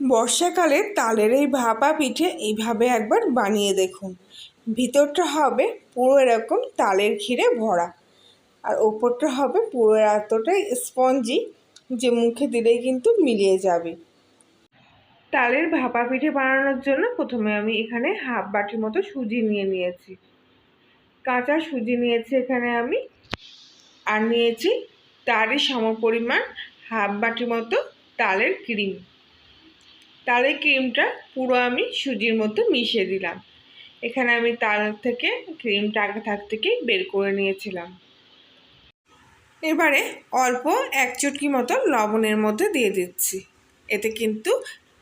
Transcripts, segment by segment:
বর্ষাকালে তালের এই ভাপা পিঠে এইভাবে একবার বানিয়ে দেখুন। ভিতরটা হবে পুরো এরকম তালের ক্ষীরে ভরা। আর ওপরটা হবে পুরো এতটাই স্পঞ্জি যে মুখে দিলেই কিন্তু মিলিয়ে যাবে। তালের ভাপা পিঠে বানানোর জন্য প্রথমে আমি এখানে হাফ বাটির মতো সুজি নিয়ে নিয়েছি। কাঁচা সুজি নিয়েছি এখানে আমি। আর নিয়েছি তারই সমপরিমাণ হাফ বাটি মতো তালের ক্রিম। তালের ক্রিমটা পুরো আমি সুজির মতো মিশিয়ে দিলাম। এখানে আমি তার থেকে ক্রিমটা আগে থাক থেকেই বের করে নিয়েছিলাম। এবারে অল্প এক চুটকি মতো লবণের মধ্যে দিয়ে দিচ্ছি। এতে কিন্তু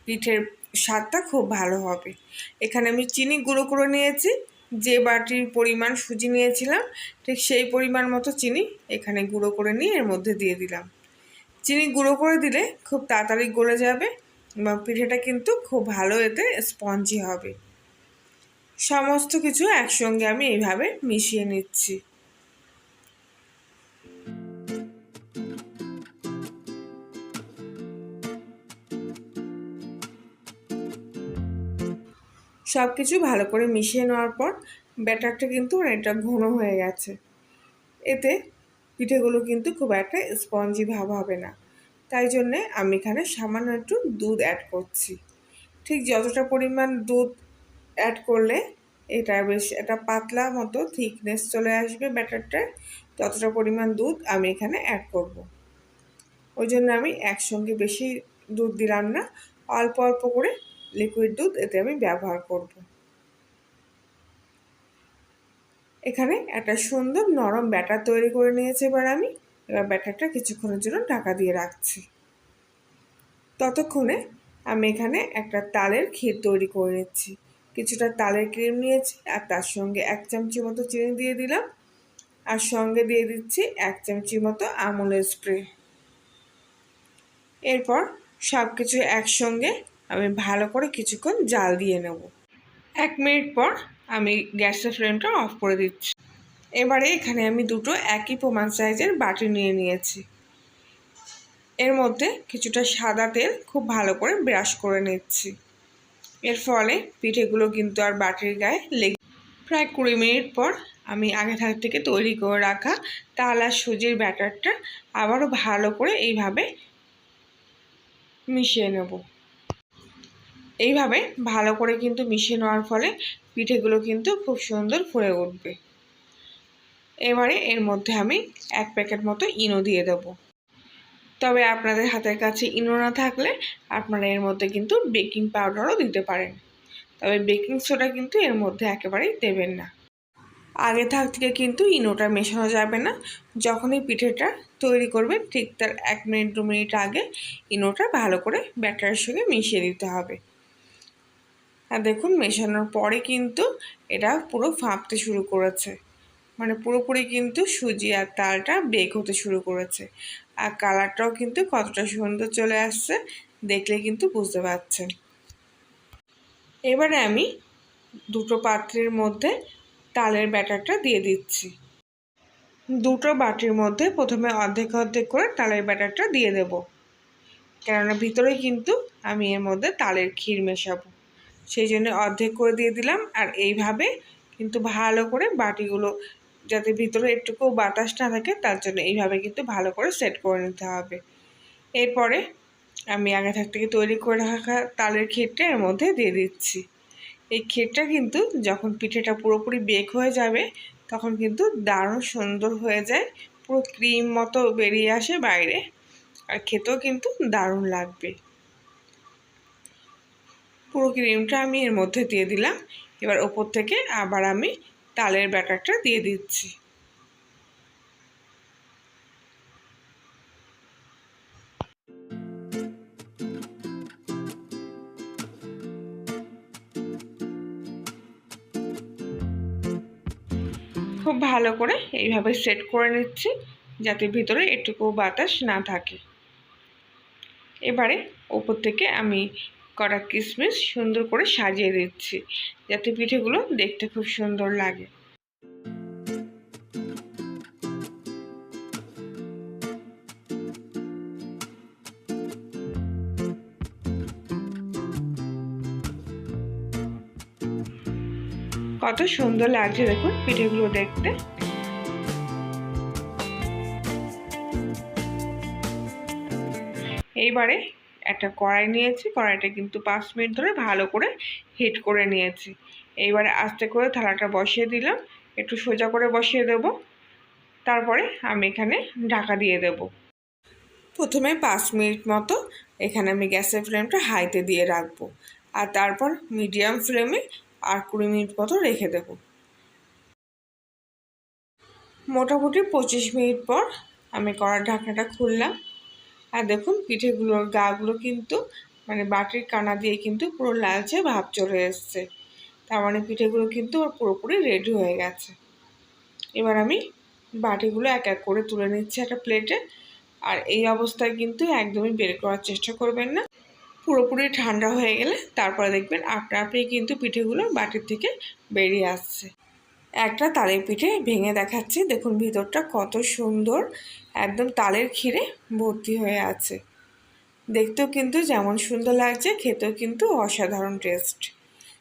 পিঠের স্বাদটা খুব ভালো হবে। এখানে আমি চিনি গুঁড়ো করে নিয়েছি। যে বাটির পরিমাণ সুজি নিয়েছিলাম, ঠিক সেই পরিমাণ মতো চিনি এখানে গুঁড়ো করে নিয়ে এর মধ্যে দিয়ে দিলাম। চিনি গুঁড়ো করে দিলে খুব তাড়াতাড়ি গলে যাবে। পিঠেটা কিন্তু খুব ভালো এতে স্পঞ্জি হবে। সমস্ত কিছু একসঙ্গে আমি এইভাবে মিশিয়ে নিচ্ছি। সব কিছু ভালো করে মিশিয়ে নেওয়ার পর ব্যাটারটা কিন্তু অনেকটা ঘন হয়ে গেছে। এতে পিঠেগুলো কিন্তু খুব একটা স্পঞ্জি ভাব হবে না। তাই জন্যে আমি এখানে সামান্য একটু দুধ অ্যাড করছি। ঠিক যতটা পরিমাণ দুধ অ্যাড করলে এটা বেশ একটা পাতলা মতো থিকনেস চলে আসবে ব্যাটারটায় ততটা পরিমাণ দুধ আমি এখানে অ্যাড করব। ওই জন্য আমি একসঙ্গে বেশি দুধ দিলাম না, অল্প অল্প করে লিকুইড দুধ এতে আমি ব্যবহার করব। এখানে একটা সুন্দর নরম ব্যাটার তৈরি করে নিয়েছি এবার আমি। এবার ব্যাটারটা কিছুক্ষণের জন্য ঢাকা দিয়ে রাখছি। ততক্ষণে আমি এখানে একটা তালের ক্ষীর তৈরি করে নিচ্ছি। কিছুটা তালের ক্রিম নিয়েছি আর তার সঙ্গে এক চামচি মতো চিনি দিয়ে দিলাম আর সঙ্গে দিয়ে দিচ্ছি এক চামচি মতো আমুলের স্প্রে। এরপর সব কিছু একসঙ্গে আমি ভালো করে কিছুক্ষণ জাল দিয়ে নেব। এক মিনিট পর আমি গ্যাসের ফ্লেমটা অফ করে দিচ্ছি। এবারে এখানে আমি দুটো একই প্রমাণ সাইজের বাটি নিয়ে নিয়েছি। এর মধ্যে কিছুটা সাদা তেল খুব ভালো করে ব্রাশ করে নিচ্ছি। এর ফলে পিঠেগুলো কিন্তু আর বাটির গায়ে লেগে প্রায় কুড়ি মিনিট পর আমি আগে থাক থেকে তৈরি করে রাখা তাল আর সুজির ব্যাটারটা আবারও ভালো করে এইভাবে মিশিয়ে নেব। এইভাবে ভালো করে কিন্তু মিশিয়ে নেওয়ার ফলে পিঠেগুলো কিন্তু খুব সুন্দর ফুলে উঠবে। এবারে এর মধ্যে আমি এক প্যাকেট মতো ইনো দিয়ে দেব। তবে আপনাদের হাতের কাছে ইনো না থাকলে আপনারা এর মধ্যে কিন্তু বেকিং পাউডারও দিতে পারেন। তবে বেকিং সোডা কিন্তু এর মধ্যে একেবারেই দেবেন না। আগে থাক থেকে কিন্তু ইনোটা মেশানো যাবে না। যখনই পিঠেটা তৈরি করবেন, ঠিক তার এক মিনিট, দু মিনিট আগে ইনোটা ভালো করে ব্যাটারের সঙ্গে মিশিয়ে দিতে হবে। আর দেখুন, মেশানোর পরে কিন্তু এটা পুরো ফাঁপতে শুরু করেছে। মানে পুরোপুরি কিন্তু সুজি আর তালটা বেক হতে শুরু করেছে। আর কালারটাও কিন্তু কতটা সুন্দর চলে আসছে দেখলে কিন্তু বুঝতে পারছেন। এবারে আমি দুটো পাত্রের মধ্যে তালের ব্যাটারটা দিয়ে দিচ্ছি। দুটো বাটির মধ্যে প্রথমে অর্ধেক অর্ধেক করে তালের ব্যাটারটা দিয়ে দেব। কেননা ভিতরে কিন্তু আমি এর মধ্যে তালের ক্ষীর মেশাবো। সেই জন্য অর্ধেক করে দিয়ে দিলাম আর এইভাবে কিন্তু ভালো করে বাটিগুলো যাতে ভিতরে একটুকু বাতাস না থাকে, তার জন্য এইভাবে কিন্তু ভালো করে সেট করে নিতে হবে। এরপরে আমি আগে থাক থেকে তৈরি করে রাখা তালের ক্ষীরটা এর মধ্যে দিয়ে দিচ্ছি। এই ক্ষীরটা কিন্তু যখন পিঠেটা পুরোপুরি বেক হয়ে যাবে, তখন কিন্তু দারুণ সুন্দর হয়ে যায়, পুরো ক্রিম মতো বেরিয়ে আসে বাইরে, আর খেতেও কিন্তু দারুণ লাগবে। পুরো ক্রিমটা আমি এর মধ্যে দিয়ে দিলাম। এবার ওপর থেকে আবার আমি তালের ব্যাটারটা দিয়ে দিচ্ছি। খুব ভালো করে এইভাবে সেট করে নিচ্ছি, যাতে ভিতরে একটুকু বাতাস না থাকে। এবারে ওপর থেকে আমি করা কিশমিশ সুন্দর করে সাজিয়ে দিচ্ছি, যাতে পিঠেগুলো দেখতে খুব সুন্দর লাগে। কত সুন্দর লাগছে দেখুন পিঠেগুলো দেখতে। এইবারে একটা কড়াই নিয়েছি, কড়াইটা কিন্তু পাঁচ মিনিট ধরে ভালো করে হিট করে নিয়েছি। এইবারে আস্তে করে থালাটা বসিয়ে দিলাম, একটু সোজা করে বসিয়ে দেব। তারপরে আমি এখানে ঢাকা দিয়ে দেব। প্রথমে পাঁচ মিনিট মতো এখানে আমি গ্যাসের ফ্লেমটা হাইতে দিয়ে রাখব আর তারপর মিডিয়াম ফ্লেমে আর কুড়ি মিনিট মতো রেখে দেব। মোটামুটি পঁচিশ মিনিট পর আমি কড়ার ঢাকনাটা খুললাম। আর দেখুন, পিঠেগুলোর গাগুলো কিন্তু মানে বাটির কানা দিয়ে কিন্তু পুরো লালচে ভাব চলে এসছে। তার মানে পিঠেগুলো কিন্তু পুরোপুরি রেডি হয়ে গেছে। এবার আমি বাটিগুলো এক এক করে তুলে নিচ্ছি একটা প্লেটে। আর এই অবস্থায় কিন্তু একদমই বের করার চেষ্টা করবেন না। পুরোপুরি ঠান্ডা হয়ে গেলে তারপরে দেখবেন আপনা আপনি কিন্তু পিঠেগুলো বাটির থেকে বেরিয়ে আসছে। একটা তালের পিঠে ভেঙে দেখাচ্ছি। দেখুন ভিতরটা কত সুন্দর। একদম তালের ক্ষীরে ভর্তি হয়ে আছে। দেখতেও কিন্তু যেমন সুন্দর লাগছে, খেতেও কিন্তু অসাধারণ টেস্ট।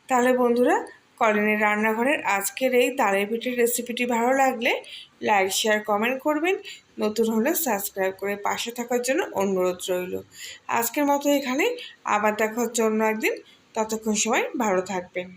তাহলে বন্ধুরা কলিনের রান্নাঘরের আজকের এই তালের পিঠের রেসিপিটি ভালো লাগলে লাইক, শেয়ার, কমেন্ট করবেন। নতুন হলে সাবস্ক্রাইব করে পাশে থাকার জন্য অনুরোধ রইল। আজকের মতো এখানে আবার দেখার জন্য একদিন। ততক্ষণ সবাই ভালো থাকবেন।